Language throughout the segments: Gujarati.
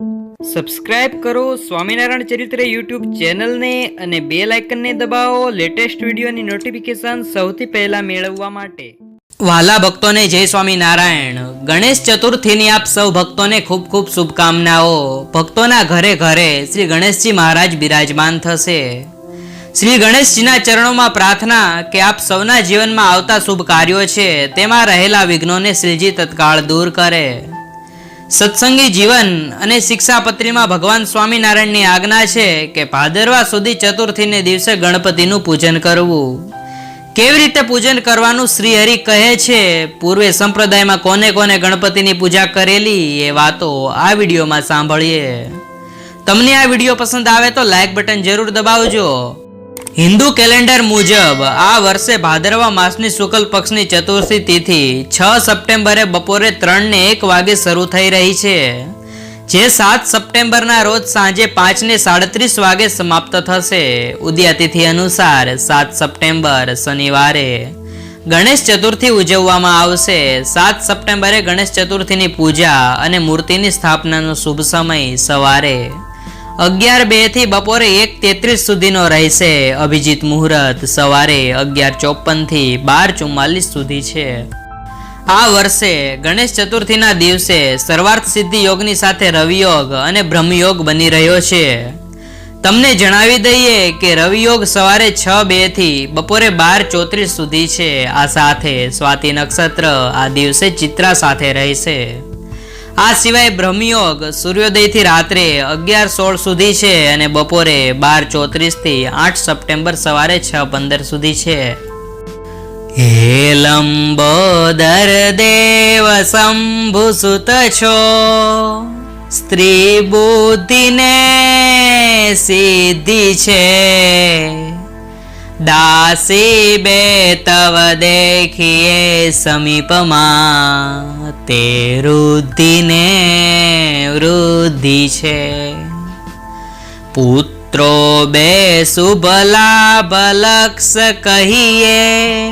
સબસ્ક્રાઇબ કરો સ્વામિનારાયણ ચરિત્ર યુટ્યુબ ચેનલને અને બે લાઇકનને દબાવો લેટેસ્ટ વિડીયોની નોટિફિકેશન સૌથી પહેલા મેળવવા માટે. વાલા ભક્તોને જય સ્વામિનારાયણ. ગણેશ ચતુર્થીની આપ સૌ ભક્તોને ખૂબ ખૂબ શુભકામનાઓ. ભક્તોના ઘરે ઘરે શ્રી ગણેશજી મહારાજ બિરાજમાન થશે. શ્રી ગણેશજીના ચરણોમાં પ્રાર્થના કે આપ સૌના જીવનમાં આવતા શુભ કાર્યો છે, તેમાં રહેલા વિઘ્નોને શ્રીજી તત્કાળ દૂર કરે. સત્સંગી જીવન અને શિક્ષાપત્રીમાં ભગવાન સ્વામિનારાયણની આજ્ઞા છે કે ભાદરવા સુધી ચતુર્થીને દિવસે ગણપતિનું પૂજન કરવું. કેવી રીતે પૂજન કરવાનું શ્રી હરિ કહે છે? પૂર્વે સંપ્રદાયમાં કોને કોને ગણપતિની પૂજા કરેલી એ વાતો આ વિડીયોમાં સાંભળીએ. તમને આ વીડિયો પસંદ આવે તો લાઇક બટન જરૂર દબાવજો. હિન્દુ કેલેન્ડર મુજબ આ વર્ષે ભાદરવા માસની શુક્લ પક્ષની ચતુર્થી તિથિ છ સપ્ટેમ્બરે બપોરે ત્રણ ને એક વાગે શરૂ થઈ રહી છે, જે સાત સપ્ટેમ્બરના રોજ સાંજે પાંચ ને સાડત્રીસ વાગે સમાપ્ત થશે. ઉદ્યાતિથિ અનુસાર સાત સપ્ટેમ્બર શનિવારે ગણેશ ચતુર્થી ઉજવવામાં આવશે. સાત સપ્ટેમ્બરે ગણેશ ચતુર્થીની પૂજા અને મૂર્તિની સ્થાપનાનો શુભ સમય સવારે અગિયાર બેથી બપોરે એક તેત્રીસ સુધીનો રહેશે. અભિજીત મુહૂર્ત સવારે અગિયાર ચોપનથી બાર ચુમ્માલીસ સુધી છે. આ વર્ષે ગણેશ ચતુર્થીના દિવસે સર્વાર્થ સિદ્ધિ યોગની સાથે રવિયોગ અને બ્રહ્મયોગ બની રહ્યો છે. તમને જણાવી દઈએ કે રવિયોગ સવારે છ બેથી બપોરે બાર ચોત્રીસ સુધી છે. આ સાથે સ્વાતિ નક્ષત્ર આ દિવસે ચિત્રા સાથે રહેશે. આ સિવાય બ્રહ્મયોગ સૂર્યોદયથી રાત્રે અગિયાર સોળ સુધી છે અને બપોરે બાર ચોત્રીસથી આઠ સપ્ટેમ્બર સવારે છ પંદર સુધી છે. હે લંબોદર દેવ શંભુસુત છો. સ્ત્રી બુદ્ધિને સિદ્ધિ છે. દાસી બે તવ દેખીએ સમીપમાં. તે વૃદ્ધિને વૃદ્ધિ છે. પુત્રો બે શુભલા બલક્ષ કહીએ.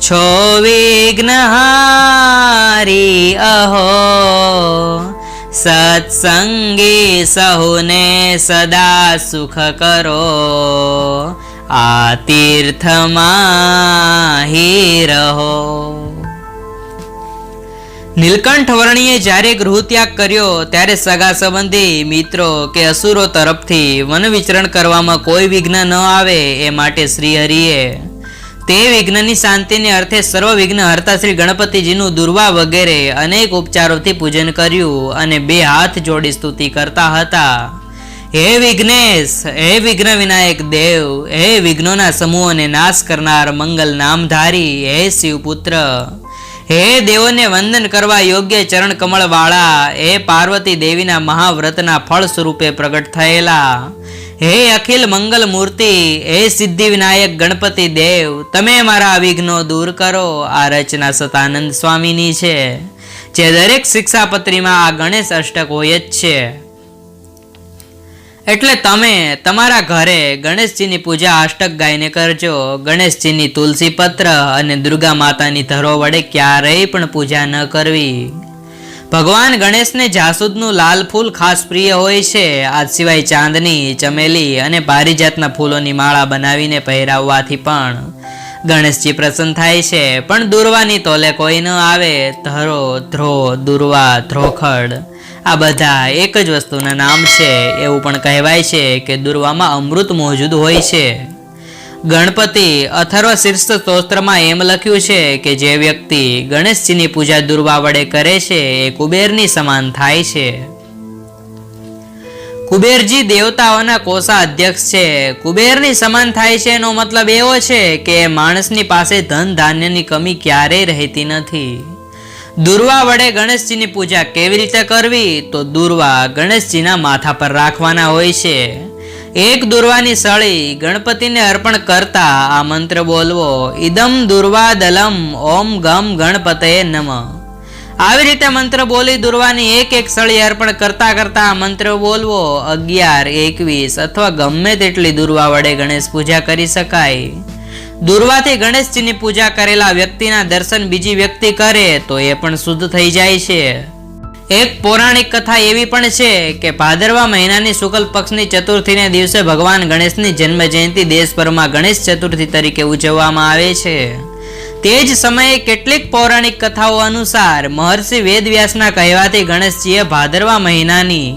છો વિઘ્નહારી અહો. સત્સંગી સહુને સદા સુખ કરો. આ તીર્થમાં હી નીલકંઠ વર્ણીએ જ્યારે ગૃહત્યાગ કર્યો, ત્યારે સગા સંબંધી, મિત્રો કે અસુરો તરફથી વન વિચરણ કરવામાં કોઈ વિઘ્ન ન આવે એ માટે શ્રીહરિએ તે વિઘ્નની શાંતિને અર્થે સર્વ વિઘ્ન હરતા શ્રી ગણપતિજીનું દુર્વા વગેરે અનેક ઉપચારોથી પૂજન કર્યું અને બે હાથ જોડી સ્તુતિ કરતા હતા. હે વિઘ્નેશ, હે વિઘ્ન વિનાયક દેવ, હે વિઘ્નોના સમૂહોને નાશ કરનાર મંગલ નામધારી, હે શિવપુત્ર. હે દેવોને વંદન કરવા યોગ્ય ચરણ કમળ વાળા હે પાર્વતી દેવીના મહાવ્રતના ફળ સ્વરૂપે પ્રગટ થયેલા. હે અખિલ મંગલ મૂર્તિ, હે સિદ્ધિ વિનાયક ગણપતિ દેવ, તમે મારા વિઘ્નો દૂર કરો. આ રચના સતાનંદ સ્વામીની છે, જે દરેક શિક્ષાપત્રીમાં આ ગણેશ અષ્ટક હોય જ છે. એટલે તમે તમારા ઘરે ગણેશજીની પૂજા અષ્ટક ગાઈને કરજો. ગણેશજીની તુલસી પત્ર અને દુર્ગા માતાની ધરો વડે ક્યારેય પણ પૂજા ન કરવી. ભગવાન ગણેશને જાસૂદનું લાલ ફૂલ ખાસ પ્રિય હોય છે. આ સિવાય ચાંદની, ચમેલી અને પારિજાતના ફૂલોની માળા બનાવીને પહેરાવવાથી પણ ગણેશજી પ્રસન્ન થાય છે. પણ દુર્વાની તોલે કોઈ ન આવે. ધરો, ધ્રો, દુર્વા, ધ્રોખડ. આ બધા એક જ વસ્તુના નામ છે. એવું પણ કહેવાય છે કે દુર્વામાં અમૃત મોજૂદ હોય છે. ગણપતિ અથર્વ શીર્ષ સ્તોત્રમાં એમ લખ્યું છે કે જે વ્યક્તિ ગણેશજીની પૂજા દુર્વા વડે કરે છે એ કુબેરની સમાન થાય છે. કુબેરજી દેવતાઓના કોષા અધ્યક્ષ છે. કુબેરની સમાન થાય છે એનો મતલબ એવો છે કે માણસની પાસે ધન ધાન્યની કમી ક્યારેય રહેતી નથી. દુર્વા વડે ગણેશજીની પૂજા કેવી રીતે કરવી? તો દુર્વા ગણેશજીના માથા પર રાખવાના હોય છે. એક દુર્વાની સળી ગણપતિને અર્પણ કરતા આ મંત્ર બોલવો, ઇદમ દુર્વા દલમ, ઓમ ગમ ગણપતયે નમ. આવી રીતે મંત્ર બોલી દુર્વાની એક એક સળી અર્પણ કરતા કરતા આ મંત્ર બોલવો, અગિયાર, એકવીસ અથવા ગમે તેટલી દુર્વા વડે ગણેશ પૂજા કરી શકાય. દુર્વાથી ગણેશજીની પૂજા કરેલા વ્યક્તિના દર્શન બીજી વ્યક્તિ કરે તો એ પણ શુદ્ધ થઈ જાય છે. એક પૌરાણિક કથા એવી પણ છે કે ભાદરવા મહિનાની શુક્લ પક્ષની ચતુર્થીને દિવસે ભગવાન ગણેશની જન્મ જયંતિ દેશભરમાં ગણેશ ચતુર્થી તરીકે ઉજવવામાં આવે છે. તે જ સમયે કેટલીક પૌરાણિક કથાઓ અનુસાર મહર્ષિ વેદવ્યાસના કહેવાથી ગણેશજીએ ભાદરવા મહિનાની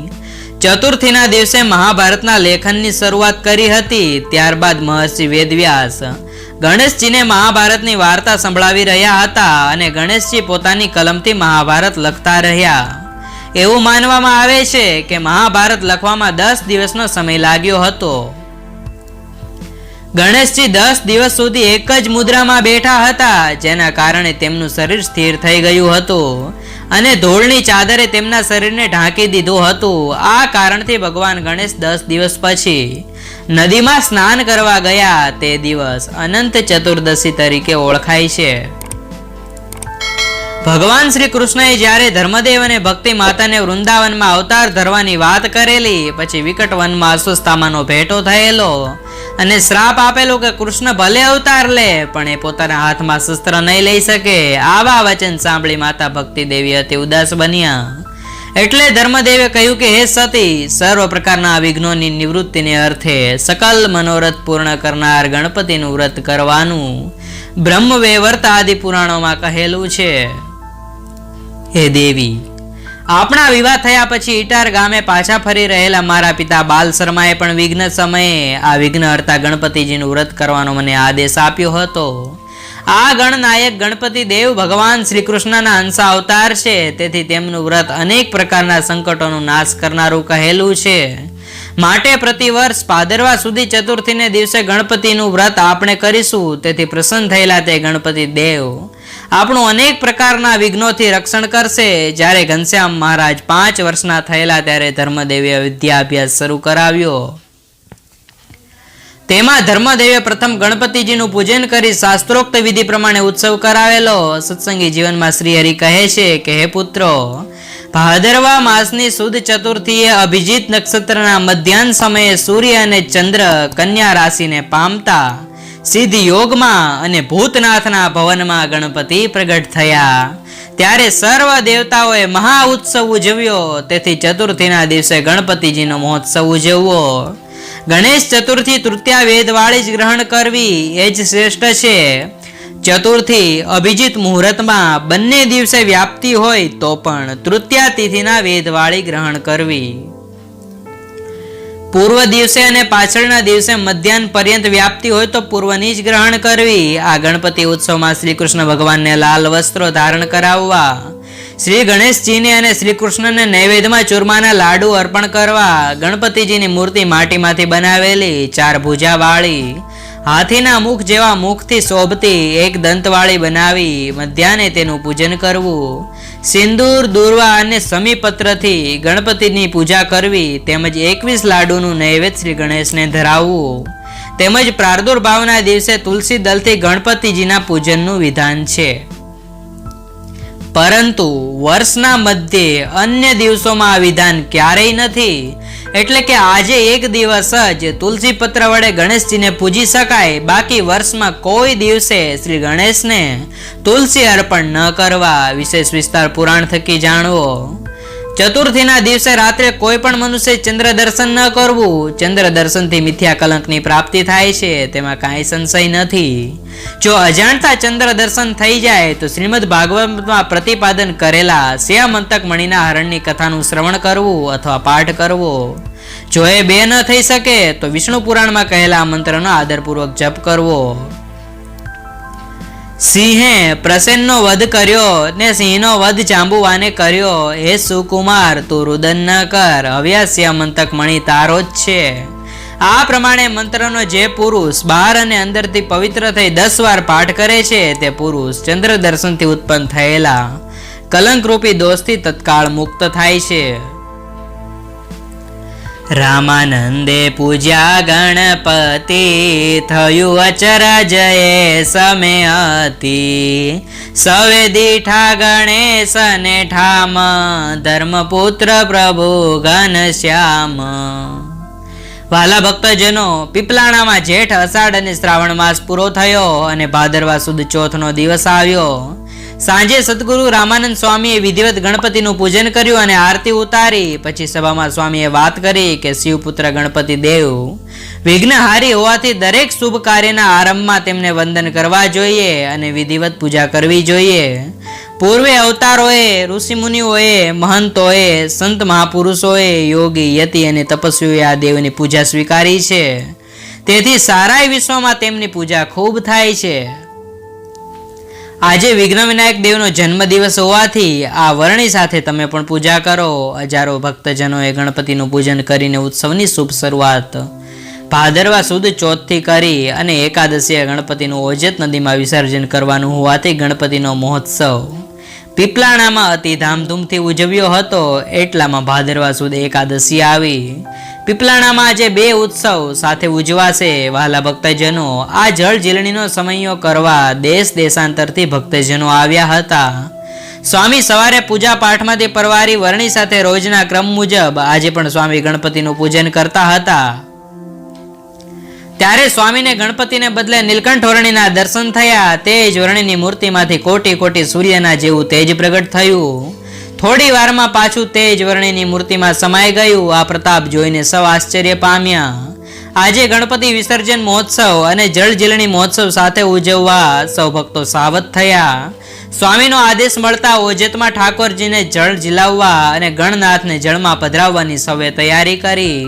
ચતુર્થીના દિવસે મહાભારતના લેખનની શરૂઆત કરી હતી. ત્યારબાદ મહર્ષિ વેદવ્યાસ ગણેશજીને મહાભારતની વાર્તા સંભળાવી રહ્યા હતા અને ગણેશજી પોતાની કલમથી મહાભારત લખતા રહ્યા. એવું માનવામાં આવે છે કે મહાભારત લખવામાં દસ દિવસનો સમય લાગ્યો હતો. ગણેશજી દસ દિવસ સુધી એક જ મુદ્રામાં બેઠા હતા, જેના કારણે તેમનું શરીર સ્થિર થઈ ગયું હતું અને ધોળની ચાદરે તેમના શરીરને ઢાંકી દીધું હતું. આ કારણથી ભગવાન ગણેશ દસ દિવસ પછી નદીમાં સ્નાન કરવા ગયા તે દિવસ અનંત ચતુર્દશી તરીકે ઓળખાય છે. ભગવાન શ્રી કૃષ્ણએ જ્યારે ધર્મદેવ અને ભક્તિ માતાને વૃંદાવનમાં અવતાર ધરવાની વાત કરેલી, પછી વિકટ વનમાં અસ્વસ્થામાનો ભેટો થયેલો અને શ્રાપ આપેલો કે કૃષ્ણ ભલે અવતાર લે, પણ એ પોતાના હાથમાં શસ્ત્ર નહીં લઈ શકે. આવા વચન સાંભળી માતા ભક્તિ દેવી અતિ ઉદાસ બન્યા. એટલે ધર્મદેવે કહ્યું કે, હે સતી, સર્વ પ્રકારના વિઘ્નોની નિવૃત્તિને અર્થે સકલ મનોરથ પૂર્ણ કરનાર ગણપતિનું વ્રત કરવાનું બ્રહ્મવેવર્ત આદિ પુરાણોમાં કહેલું છે. હે દેવી, આપણા વિવાહ થયા પછી ઇટાર ગામે પાછા ફરી રહેલા મારા પિતા બાલ શર્માએ પણ વિઘ્ન સમયે આ વિઘ્ન હર્તા ગણપતિજીનું વ્રત કરવાનો મને આદેશ આપ્યો હતો. આ ગણનાયક ગણપતિ દેવ ભગવાન શ્રી કૃષ્ણના અંશા અવતાર છે. તેથી તેમનું વ્રત અનેક પ્રકારના સંકટોનું નાશ કરનારું કહેલું છે. માટે પ્રતિવર્ષ ભાદરવા સુધી ચતુર્થીને દિવસે ગણપતિનું વ્રત આપણે કરીશું. તેથી પ્રસન્ન થયેલા તે ગણપતિ દેવ આપણું અનેક પ્રકારના વિઘ્નોથી રક્ષણ કરશે. જ્યારે ઘનશ્યામ મહારાજ પાંચ વર્ષના થયેલા ત્યારે ધર્મદેવીએ વિદ્યાભ્યાસ શરૂ કરાવ્યો. તેમાં ધર્મદેવે પ્રથમ ગણપતિજીનું પૂજન કરી શાસ્ત્રોક્ત વિધિ પ્રમાણે ઉત્સવ કરાવેલો. સત્સંગી જીવનમાં શ્રી હરિ કહે છે કે, હે પુત્રો, ભાદરવા માસની સુદ ચતુર્થીએ અભિજીત નક્ષત્રના મધ્યાહન સમયે સૂર્ય અને ચંદ્ર કન્યા રાશિને પામતા, સિદ્ધ યોગમાં અને ભૂતનાથના ભવનમાં ગણપતિ પ્રગટ થયા. ત્યારે સર્વ દેવતાઓએ મહા ઉત્સવ ઉજવ્યો. તેથી ચતુર્થીના દિવસે ગણપતિજીનો મહોત્સવ ઉજવવો. ગણેશ ચતુર્થી તૃતીયા વેદવાળી જ ગ્રહણ કરવી એ જ શ્રેષ્ઠ છે. ચતુર્થી અભિજીત મુહૂર્તમાં બંને દિવસે વ્યાપ્તિ હોય તો પણ તૃતીયા તિથિના વેદવાળી ગ્રહણ કરવી. પૂર્વ દિવસે અને પાછળના દિવસે મધ્યાહન પર્યંત વ્યાપ્તિ હોય તો પૂર્વની જ ગ્રહણ કરવી. આ ગણપતિ ઉત્સવમાં શ્રી કૃષ્ણ ભગવાનને લાલ વસ્ત્રો ધારણ કરાવવા. શ્રી ગણેશજીને અને શ્રી કૃષ્ણને નૈવેદ્યમાં ચૂરમાના લાડુ અર્પણ કરવા ગણપતિજીની મૂર્તિ માટીમાંથી બનાવેલી ચાર ભુજાવાળી. હાથીના મુખ જેવા મુખથી શોભતી એક દંતવાળી બનાવી મધ્યાહને તેનું પૂજન કરવું. સિંદૂર, દુર્વા અને સમીપત્રથી ગણપતિની પૂજા કરવી તેમજ એકવીસ લાડુનું નૈવેદ્ય શ્રી ગણેશને ધરાવવું. તેમજ પ્રાદુર્ભાવના દિવસે તુલસી દલથી ગણપતિજીના પૂજનનું વિધાન છે. પરંતુ વર્ષના મધ્યે અન્ય દિવસોમાં આ વિધાન ક્યારેય નથી. એટલે કે આજે એક દિવસ જ તુલસી પત્ર વડે ગણેશજીને પૂજી શકાય, બાકી વર્ષમાં કોઈ દિવસે શ્રી ગણેશને તુલસી અર્પણ ન કરવા વિશેષ વિસ્તાર પુરાણ થકી જાણવો. ચતુર્થીના દિવસે રાત્રે કોઈ પણ મનુષ્ય ચંદ્ર દર્શન ન કરવું, ચંદ્ર દર્શનથી મિથ્યા કલંકની પ્રાપ્તિ થાય છે, તેમાં કાંઈ સંશય નથી. જો અજાણતા ચંદ્ર દર્શન થઈ જાય, તો શ્રીમદ ભાગવતમાં પ્રતિપાદન કરેલા શ્યામંતક મણિના હરણની કથાનું શ્રવણ કરવું અથવા પાઠ કરવો. જો એ બે ન થઈ શકે, તો વિષ્ણુ પુરાણમાં કહેલા મંત્રનો આદરપૂર્વક જપ કરવો. સિંહે પ્રસેનનો વધ કર્યો ને સિંહનો વધ જાંબુવાને કર્યો. હે સુકુમાર, તું રુદન ન કર. હવ્યાસ્યામંતક મણિ તારો જ છે. આ પ્રમાણે મંત્રનો જે પુરુષ બહાર અને અંદરથી પવિત્ર થઈ દસ વાર પાઠ કરે છે, તે પુરુષ ચંદ્ર દર્શનથી ઉત્પન્ન થયેલા. કલંકરૂપી દોષથી તત્કાળ મુક્ત થાય છે. રામાનંદે પૂજ્યા ગણપતિ, થયું અચરજયે સમે હતી સવે દીઠા ગણેશને ઠામ, ધર્મપુત્ર પ્રભુ ઘનશ્યામ વાલા ભક્તજનો, પીપલાણામાં જેઠ અષાઢ અને શ્રાવણ માસ પૂરો થયો અને ભાદરવા સુદ ચોથનો દિવસ આવ્યો. સાંજે સદગુરુ રામાનંદ સ્વામીએ વિધિવત ગણપતિનું પૂજન કર્યું અને આરતી ઉતારી. પછી સભામાં સ્વામીએ વાત કરી કે, શિવપુત્ર ગણપતિ દેવ વિઘ્નહારી હોવાથી દરેક શુભ કાર્યના આરંભમાં તેમને વંદન કરવા જોઈએ અને વિધિવત પૂજા કરવી જોઈએ. પૂર્વે અવતારોએ, ઋષિમુનિઓએ, મહંતોએ, સંત મહાપુરુષોએ, યોગી, યતિ અને તપસ્વીઓએ આ દેવની પૂજા સ્વીકારી છે. તેથી સારાય વિશ્વમાં તેમની પૂજા ખૂબ થાય છે. આજે વિઘ્ન વિનાયક દેવનો જન્મદિવસ હોવાથી આ વરણી સાથે તમે પણ પૂજા કરો. હજારો ભક્તજનોએ ગણપતિનું પૂજન કરીને ઉત્સવની શુભ શરૂઆત ભાદરવા સુદ ચોથથી કરી અને એકાદશીએ ગણપતિનું ઓજત નદીમાં વિસર્જન કરવાનું હોવાથી ગણપતિનો મહોત્સવ પીપલાણામાં અતિ ધામધૂમથી ઉજવ્યો હતો. એટલામાં ભાદરવા સુદ એકાદશી આવી. પીપલાણામાં આજે બે ઉત્સવ સાથે ઉજવાશે વહાલા ભક્તજનો. આ જળ જીલણીનો સમયો કરવા દેશ દેશાંતરથી ભક્તજનો આવ્યા હતા. સ્વામી સવારે પૂજા પાઠમાંથી પરવારી વરણી સાથે રોજના ક્રમ મુજબ આજે પણ સ્વામી ગણપતિનું પૂજન કરતા હતા. ત્યારે સ્વામીને ગણપતિને બદલે નીલકંઠ વરણીના દર્શન થયા. તે જ વરણીની મૂર્તિમાંથી કોટી કોટી સૂર્યના જેવું તેજ પ્રગટ થયું. થોડી વારમાં પાછું તેજ વર્ણિની મૂર્તિમાં સમાઈ ગયું. આ પ્રતાપ જોઈને સૌ આશ્ચર્ય પામ્યા. આજે ગણપતિ વિસર્જન મહોત્સવ અને જળજીલણી મહોત્સવ સાથે ઉજવવા સૌ ભક્તો સાવધ થયા. સ્વામીનો આદેશ મળતા ઓજેતમાં ઠાકોરજીને જળ જીલાવવા અને ગણનાથને જળમાં પધરાવવાની સૌએ તૈયારી કરી.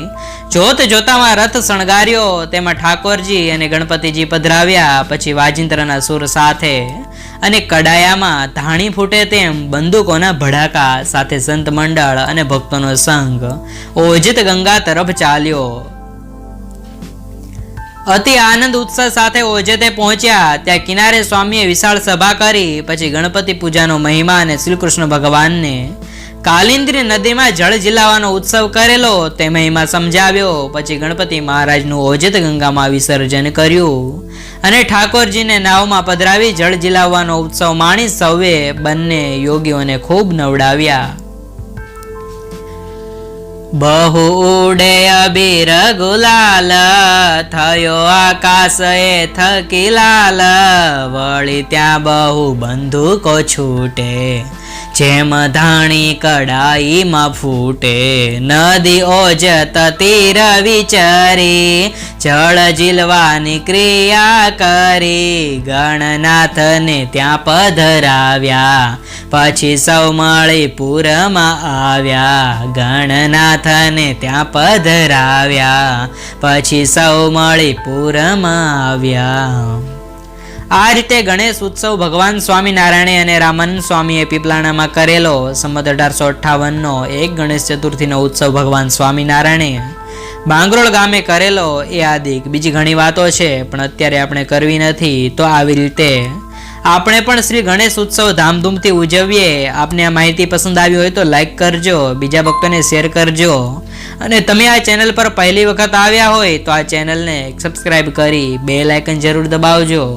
જોત જોતામાં રથ શણગાર્યો. તેમાં ઠાકોરજી અને ગણપતિજી પધરાવ્યા. પછી વાજિંત્રના સુર સાથે અને કડાયામાં ધાણી ફૂટે તેમ બંદૂકોના ભડાકા સાથે સંત મંડળ અને ભક્તોનો સંઘ. ઓજિત ગંગા તરફ ચાલ્યો. અતિ આનંદ ઉત્સાહ સાથે ઓજતે પહોંચ્યા, ત્યાં કિનારે સ્વામીએ વિશાળ સભા કરી, પછી ગણપતિ પૂજાનો મહિમા અને શ્રી કૃષ્ણ ભગવાનને કાલિંદ્રી નદીમાં જળ જિલ્લાવાનો ઉત્સવ કરેલો, તે મહિમા સમજાવ્યો. પછી ગણપતિ મહારાજનું ઓજત ગંગામાં વિસર્જન કર્યું. અને ઠાકોરજીને નાવમાં પધરાવી જળ જીલાવવાનો ઉત્સવ માણી સૌએ બંને યોગીઓને ખૂબ નવડાવ્યા. બહુ ઉડે અબીર ગુલાલ, થયો આકાશ એ થકી લાલ, વળી ત્યાં બહુ બંદૂકો છૂટે. જેમ ધાણી કડાઈમાં ફૂટે, નદી ઓજ તીર વિચારી, જળ જીલવાની ક્રિયા કરી, ગણનાથને ત્યાં પધરાવ્યા, પછી સૌ મળી પૂરમાં આવ્યા, ગણનાથને ત્યાં પધરાવ્યા, પછી સૌ મળી પૂરમાં આવ્યા. આ રીતે ગણેશ ઉત્સવ ભગવાન સ્વામિનારાયણે અને રામન સ્વામીએ પીપલાણામાં કરેલો સંમત અઢારસો અઠ્ઠાવનનો એક ગણેશ ચતુર્થીનો ઉત્સવ ભગવાન સ્વામિનારાયણે બાંગરોળ ગામે કરેલો એ આદિક બીજી ઘણી વાતો છે, પણ અત્યારે આપણે કરવી નથી, તો આવી રીતે આપણે પણ શ્રી ગણેશ ઉત્સવ ધામધૂમથી ઉજવીએ. આપને આ માહિતી પસંદ આવી હોય તો લાઈક કરજો, બીજા ભક્તોને શેર કરજો. અને તમે આ ચેનલ પર પહેલી વખત આવ્યા હોય તો આ ચેનલને સબસ્ક્રાઈબ કરી બે લાઇકન જરૂર દબાવજો.